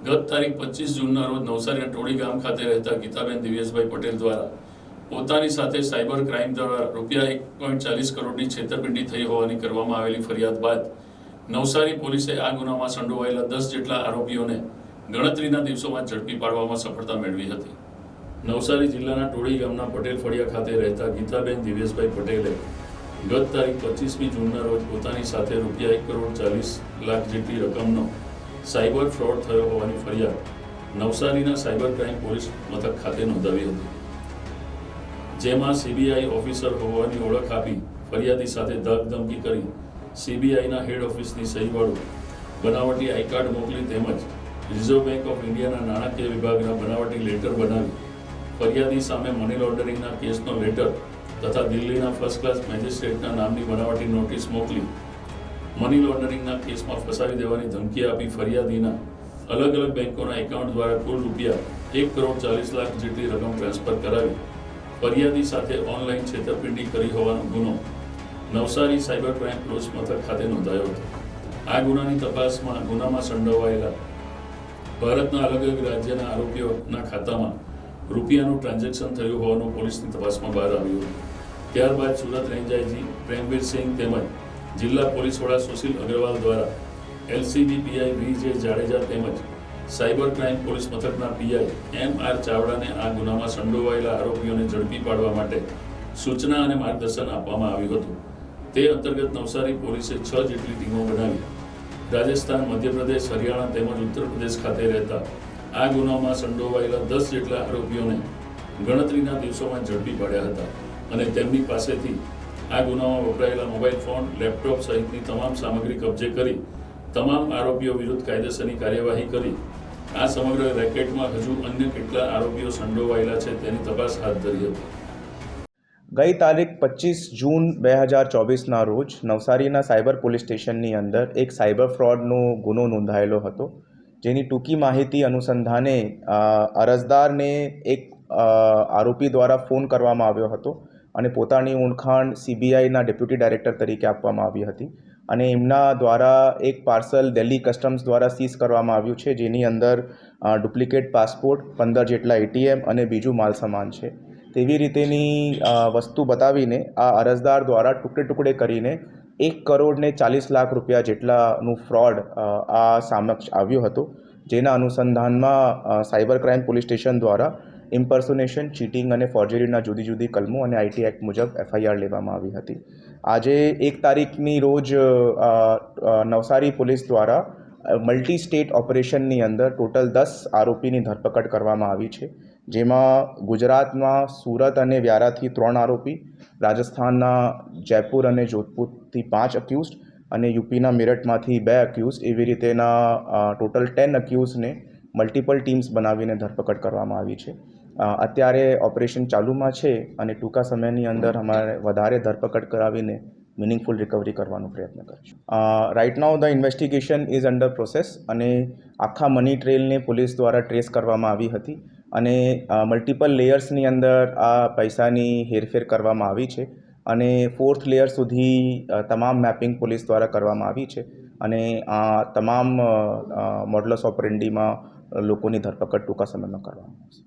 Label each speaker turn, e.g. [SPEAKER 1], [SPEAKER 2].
[SPEAKER 1] ગત તારીખ પચીસ જૂનના રોજ નવસારી ટોળી ગામ ખાતે રહેતા ગીતાબેન દિવ્યેશભાઈ પટેલ દ્વારા પોતાની સાથે સાયબર ક્રાઇમ દ્વારા રૂપિયા એક પોઈન્ટ ચાલીસ કરોડની છેતરપિંડી થઈ હોવાની કરવામાં આવેલી ફરિયાદ બાદ નવસારી પોલીસે આ ગુનામાં સંડોવાયેલા દસ જેટલા આરોપીઓને ગણતરીના દિવસોમાં ઝડપી પાડવામાં સફળતા મેળવી હતી. નવસારી જિલ્લાના ટોળી ગામના પટેલ ફળિયા ખાતે રહેતા ગીતાબેન દિવેશભાઈ પટેલે ગત તારીખ પચીસમી જૂનના રોજ પોતાની સાથે રૂપિયા એક કરોડ ચાલીસ લાખ જેટલી રકમનો સાયબર ફ્રોડ થયો હોવાની ફરિયાદ નવસારીના સાયબર ક્રાઇમ પોલીસ મથક ખાતે નોંધાવી હતી. જેમાં સીબીઆઈ ઓફિસર હોવાની ઓળખ આપી ફરિયાદી સાથે ધમકી કરી સીબીઆઈના હેડ ઓફિસની સહીવાળું બનાવટી આઈ કાર્ડ મોકલી તેમજ રિઝર્વ બેંક ઓફ ઇન્ડિયાના નાણાકીય વિભાગના બનાવટી લેટર બનાવી ફરિયાદી સામે મની લોન્ડરિંગના કેસનો લેટર તથા દિલ્હીના ફર્સ્ટ ક્લાસ મેજિસ્ટ્રેટના નામની બનાવટી નોટિસ મોકલી મની લોન્ડરિંગના કેસમાં ફસાવી દેવાની ધમકી આપી ફરિયાદીના. અલગ અલગ બેંકોના એકાઉન્ટ દ્વારા કુલ રૂપિયા એક કરોડ ચાલીસ લાખ જેટલી રકમ ટ્રાન્સફર કરાવી. ફરિયાદી સાથે ઓનલાઈન છેતરપિંડી કરી હોવાનો ગુનો. નવસારી સાયબર ક્રાઇમ ક્લોઝ મથક ખાતે નોંધાયો હતો. આ ગુનાની તપાસમાં ગુનામાં સંડોવાયેલા ભારતના અલગ અલગ રાજ્યના આરોપીઓના ખાતામાં રૂપિયાનું ટ્રાન્ઝેક્શન થયું હોવાનું પોલીસની તપાસમાં બહાર આવ્યું હતું. ત્યારબાદ સુરત રેન્જ આઈજી પ્રેમવીરસિંહ તેમજ જિલ્લા પોલીસ વડા સુશીલ અગ્રવાલ દ્વારા એલસીબી પીઆઈ વી જાડેજા તેમજ સાયબર ક્રાઇમ પોલીસ મથકના પીઆઈ એમ આર ચાવડાને આ ગુનામાં સંડોવાયેલા આરોપીઓને ઝડપી પાડવા માટે સૂચના અને માર્ગદર્શન આપવામાં આવ્યું હતું. તે અંતર્ગત નવસારી પોલીસે છ જેટલી ટીમો બનાવી રાજસ્થાન, મધ્યપ્રદેશ, હરિયાણા તેમજ ઉત્તર પ્રદેશ ખાતે રહેતા આ ગુનામાં સંડોવાયેલા દસ જેટલા આરોપીઓને ગણતરીના દિવસોમાં ઝડપી પાડ્યા હતા અને તેમની પાસેથી આ ગુનામાં વપરાયેલા મોબાઈલ ફોન, લેપટોપ સહિતની તમામ સામગ્રી કબજે કરી, તમામ આરોપીઓ વિરુદ્ધ કાયદેસરની કાર્યવાહી કરી. આ સમગ્ર રેકેટમાં હજુ અન્ય કેટલા આરોપીઓ સંડોવાયેલા છે તેની તપાસ હાથ ધરી હતી.
[SPEAKER 2] ગઈ તારીખ પચીસ જૂન બે હજાર ચોવીસના રોજ નવસારીના સાયબર પોલીસ સ્ટેશનની અંદર એક સાયબર ફ્રોડનો ગુનો નોંધાયેલો હતો, જેની ટૂંકી માહિતી અનુસંધાને અરજદારને એક આરોપી દ્વારા ફોન કરવામાં આવ્યો હતો. અને પોતાની ઓળખાણ સીબીઆઈના ડેપ્યુટી ડાયરેક્ટર તરીકે આપવામાં આવી હતી. અને એમના દ્વારા એક પાર્સલ દિલ્હી કસ્ટમ્સ દ્વારા સીઝ કરવામાં આવ્યું છે, જેની અંદર ડુપ્લિકેટ પાસપોર્ટ, પંદર જેટલા એટીએમ અને બીજું માલ સામાન છે. તેવી રીતેની વસ્તુ બતાવીને આ અરજદાર દ્વારા ટુકડે ટુકડે કરીને એક કરોડ ને ચાલીસ લાખ રૂપિયા જેટલાનું ફ્રોડ આ સામક્ષ આવ્યું હતું, જેના અનુસંધાનમાં સાયબર ક્રાઇમ પોલીસ સ્ટેશન દ્વારા ઇમ્પર્સોનેશન, ચીટિંગ અને ફોર્જરીના જુદી જુદી કલમો અને આઈટી એક્ટ મુજબ એફઆઈઆર લેવામાં આવી હતી. આજે એક તારીખની રોજ નવસારી પોલીસ દ્વારા મલ્ટી સ્ટેટ ઓપરેશનની અંદર ટોટલ દસ આરોપીની ધરપકડ કરવામાં આવી છે. જેમાં ગુજરાતમાં સુરત અને વ્યારાથી ત્રણ આરોપી, રાજસ્થાનના જયપુર અને જોધપુરથી પાંચ અક્યુઝડ અને યુપીના મેરઠમાંથી બે અક્યુઝ એવી રીતેના ટોટલ ટેન અક્યુઝને મલ્ટિપલ ટીમ્સ બનાવીને ધરપકડ કરવામાં આવી છે. અત્યારે ઓપરેશન ચાલુમાં છે અને ટૂંકા સમયની અંદર અમારે વધારે ધરપકડ કરાવીને મિનિંગફુલ રિકવરી કરવાનો પ્રયત્ન કરીશું. Right now the investigation is under process અને આખા મની ટ્રેલને પોલીસ દ્વારા ટ્રેસ કરવામાં આવી હતી અને મલ્ટિપલ લેયર્સની અંદર આ પૈસાની હેરફેર કરવામાં આવી છે અને ફોર્થ લેયર સુધી તમામ મેપિંગ પોલીસ દ્વારા કરવામાં આવી છે અને આ તમામ મોડલસ ઓપરેન્ડીમાં લોકોની ધરપકડ ટૂંકા સમયમાં કરવામાં આવશે.